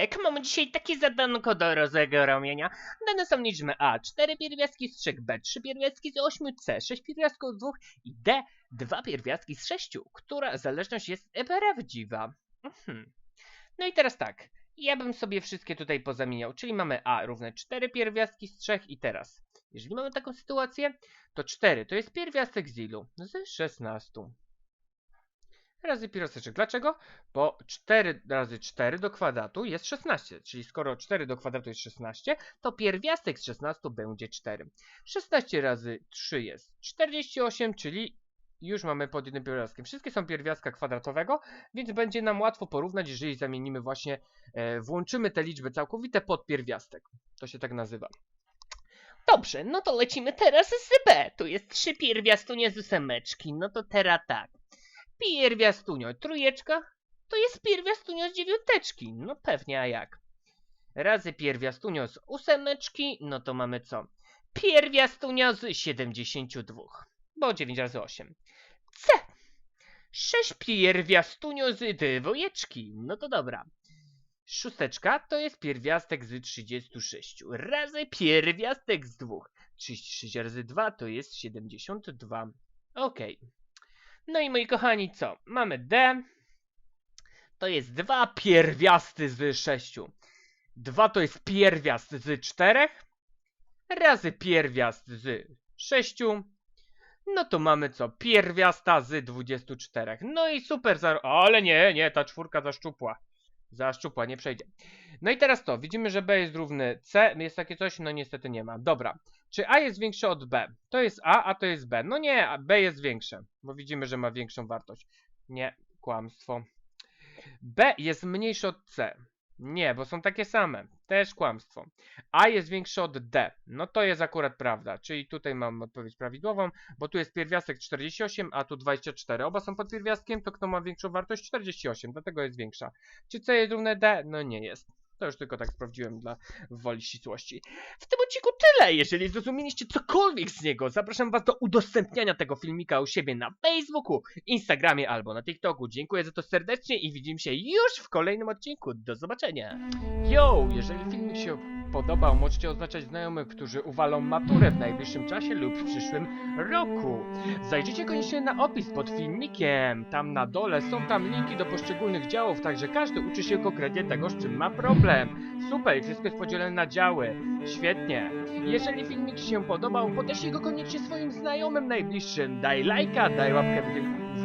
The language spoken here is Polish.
Tak, mamy dzisiaj takie zadanko do rozegrania. Dane są liczby A, 4 pierwiastki z 3, B, 3 pierwiastki z 8, C, 6 pierwiastków z 2 i D, 2 pierwiastki z 6, która zależność jest prawdziwa. Mhm. No i teraz tak, ja bym sobie wszystkie tutaj pozamieniał, czyli mamy A równe 4 pierwiastki z 3 i teraz, jeżeli mamy taką sytuację, to 4 to jest pierwiastek z ilu? Z 16 razy pierwiasteczek. Dlaczego? Bo 4 razy 4 do kwadratu jest 16. Czyli skoro 4 do kwadratu jest 16, to pierwiastek z 16 będzie 4. 16 razy 3 jest 48, czyli już mamy pod jednym pierwiastkiem. Wszystkie są pierwiastka kwadratowego, więc będzie nam łatwo porównać, jeżeli zamienimy właśnie, e, włączymy te liczby całkowite pod pierwiastek. To się tak nazywa. Dobrze, no to lecimy teraz z B. Tu jest 3 pierwiastunie z ósemeczki. No to teraz tak. Pierwiastunio trójeczka to jest pierwiastunio z dziewiąteczki. No pewnie, a jak? Razy pierwiastunio z ósemeczki, no to mamy co? Pierwiastunio z 72, bo 9 razy 8. C. 6 pierwiastunio z dwójeczki, no to dobra. Szósteczka to jest pierwiastek z 36 razy pierwiastek z 2. 36 razy 2 to jest 72. Okej. No i moi kochani, co? Mamy D. To jest 2 pierwiasty z 6. 2 to jest pierwiast z 4. Razy pierwiast z 6. No to mamy co? Pierwiasta z 24. No i super, ale nie, nie, ta czwórka zaszczupła. Zaszczupła, nie przejdzie. No i teraz to, widzimy, że B jest równy C. Jest takie coś? No niestety nie ma. Dobra. Czy A jest większe od B? To jest A, a to jest B. No nie, B jest większe, bo widzimy, że ma większą wartość. Nie, kłamstwo. B jest mniejsze od C. Nie, bo są takie same. Też kłamstwo. A jest większe od D. No to jest akurat prawda. Czyli tutaj mam odpowiedź prawidłową, bo tu jest pierwiastek 48, a tu 24. Oba są pod pierwiastkiem, to kto ma większą wartość? 48, dlatego jest większa. Czy C jest równe D? No nie jest. To już tylko tak sprawdziłem dla woli ścisłości. W tym odcinku tyle. Jeżeli zrozumieliście cokolwiek z niego, zapraszam Was do udostępniania tego filmika u siebie na Facebooku, Instagramie albo na TikToku. Dziękuję za to serdecznie i widzimy się już w kolejnym odcinku. Do zobaczenia. Yo, jeżeli filmik się podobał, możecie oznaczać znajomych, którzy uwalą maturę w najbliższym czasie lub w przyszłym roku. Zajrzyjcie koniecznie na opis pod filmikiem. Tam na dole są tam linki do poszczególnych działów, także każdy uczy się konkretnie tego, z czym ma problem. Super, wszystko jest podzielone na działy. Świetnie. Jeżeli filmik Ci się podobał, podeślij go koniecznie swoim znajomym najbliższym. Daj lajka, daj łapkę w-